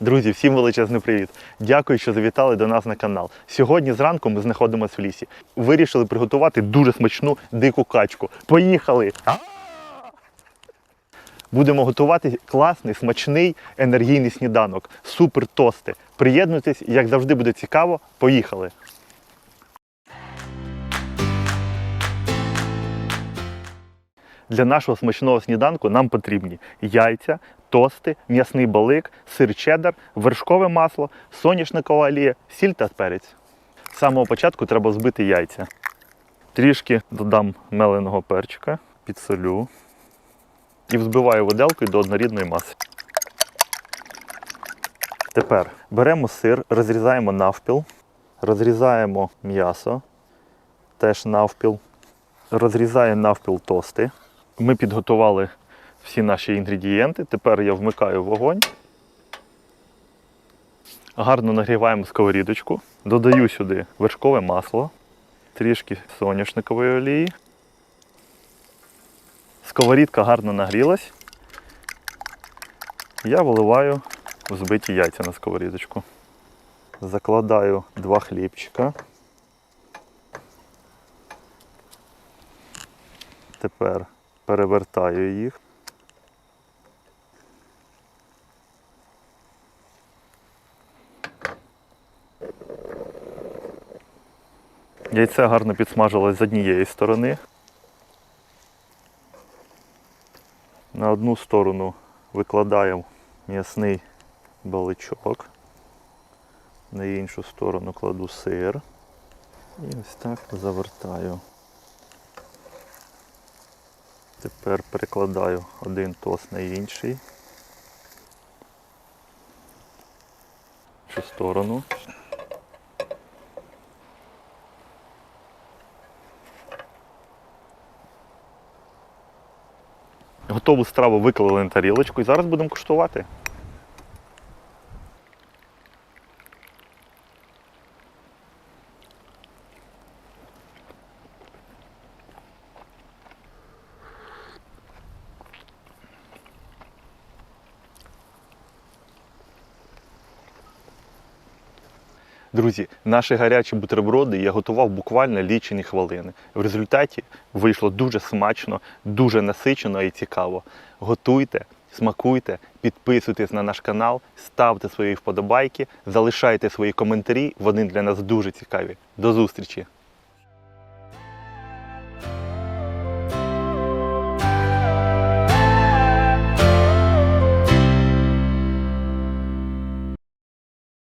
Друзі, всім величезний привіт! Дякую, що завітали до нас на канал. Сьогодні зранку ми знаходимося в лісі. Вирішили приготувати дуже смачну дику качку. Поїхали! Будемо готувати класний, смачний, енергійний сніданок. Супер тости. Приєднуйтесь, як завжди буде цікаво. Поїхали! Для нашого смачного сніданку нам потрібні яйця, тости, м'ясний балик, сир чеддер, вершкове масло, соняшникова олія, сіль та перець. З самого початку треба збити яйця. Трішки додам меленого перчика, підсолю і взбиваю виделкою до однорідної маси. Тепер беремо сир, розрізаємо навпіл, розрізаємо м'ясо, теж навпіл, розрізаємо навпіл тости. Ми підготували всі наші інгредієнти. Тепер я вмикаю вогонь. Гарно нагріваємо сковорідочку. Додаю сюди вершкове масло, трішки соняшникової олії. Сковорідка гарно нагрілась. Я виливаю взбиті яйця на сковорідочку. Закладаю два хлібчика. Тепер перевертаю їх. Яйце гарно підсмажилось з однієї сторони. На одну сторону викладаємо м'ясний баличок, на іншу сторону кладу сир і ось так завертаю. Тепер перекладаю один тост на інший. В цю сторону. Готову страву виклали на тарілочку і зараз будемо куштувати. Друзі, наші гарячі бутерброди я готував буквально лічені хвилини. В результаті вийшло дуже смачно, дуже насичено і цікаво. Готуйте, смакуйте, підписуйтесь на наш канал, ставте свої вподобайки, залишайте свої коментарі, вони для нас дуже цікаві. До зустрічі!